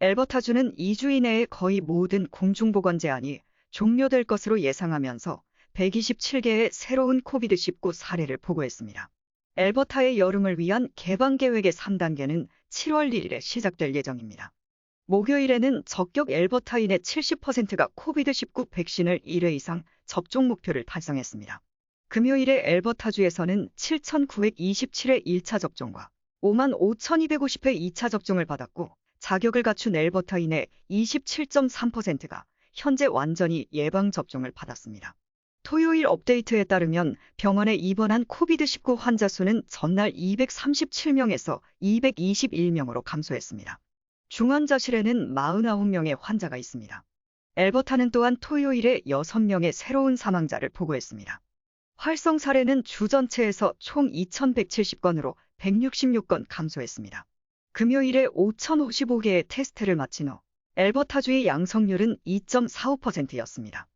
엘버타주는 2주 이내에 거의 모든 공중보건 제한이 종료될 것으로 예상하면서 127개의 새로운 코비드-19 사례를 보고했습니다. 엘버타의 여름을 위한 개방 계획의 3단계는 7월 1일에 시작될 예정입니다. 목요일에는 적격 엘버타인의 70%가 코비드-19 백신을 1회 이상 접종 목표를 달성했습니다. 금요일에 엘버타주에서는 7,927회 1차 접종과 55,250회 2차 접종을 받았고 자격을 갖춘 엘버타인의 27.3%가 현재 완전히 예방 접종을 받았습니다. 토요일 업데이트에 따르면 병원에 입원한 코비드-19 환자 수는 전날 237명에서 221명으로 감소했습니다. 중환자실에는 49명의 환자가 있습니다. 엘버타는 또한 토요일에 6명의 새로운 사망자를 보고했습니다. 활성 사례는 주 전체에서 총 2,170건으로 166건 감소했습니다. 금요일에 5,055개의 테스트를 마친 후 엘버타주의 양성률은 2.45%였습니다.